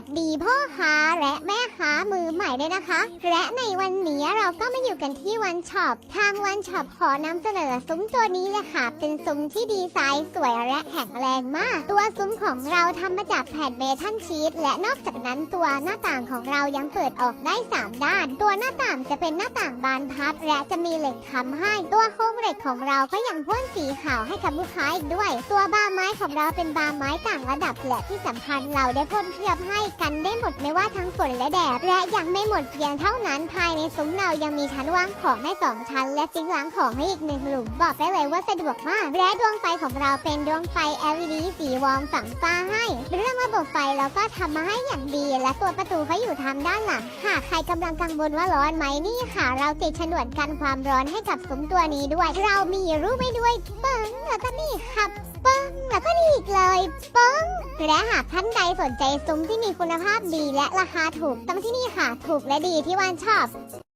สดีพ่อค้าและแม่ามือใหม่ด้วยนะคะ และในวันนี้เราก็มาอยู่กันที่วันช็อปทางวันช็อปขอนำเสนอซุ้มตัวนี้เลยค่ะ เป็นซุ้มที่ดีไซน์สวยและแข็งแรงมาก ตัวซุ้มของเราทำมาจากแผ่นเมทัลชีตและนอกจากนั้นตัวหน้าต่างของเรายังเปิดออกได้ 3 ด้าน ตัวหน้าต่างจะเป็นหน้าต่างบานพับ และจะมีเหล็กค้ำให้ ตัวโครงเหล็กของเราก็ยังพ่นสีขาวให้กับลูกค้าอีกด้วย ตัวบาร์ไม้ของเราเป็นบาร์ไม้ต่างระดับและที่สำคัญเราได้พ่นเคลือบให้กันได้หมดไม่ว่าทั้งฝนและแดดและยังไม่ไม่หมดเพียงเท่านั้นภายในซุ้มเรายังมีชั้นวางของให้สองชั้น และซิงค์ล้างของให้อีกหนึ่งหลุมบอกได้เลยว่าสะดวกมาก และดวงไฟของเราเป็นดวงไฟ LED สีวอร์มฝังฟ้าให้เรื่องระบบไฟเราก็ทำมาให้อย่างดี และตัวประตูเขาอยู่ทางด้านหลังหากใครกำลังกังวลว่าร้อนไหมนี่ค่ะ เราติดฉนวนกันความร้อนให้กับซุ้มตัวนี้ด้วย เรามีรูปไว้ด้วยเปึ้งแล้วก็นี่ค่ะ ปึ้งแล้วก็นี่อีกเลยปึ้งและหากท่านใดสนใจซุ้มที่มีคุณภาพดีและราคาถูกต้องที่นี่ค่ะ ถูกและดีที่วานชอบ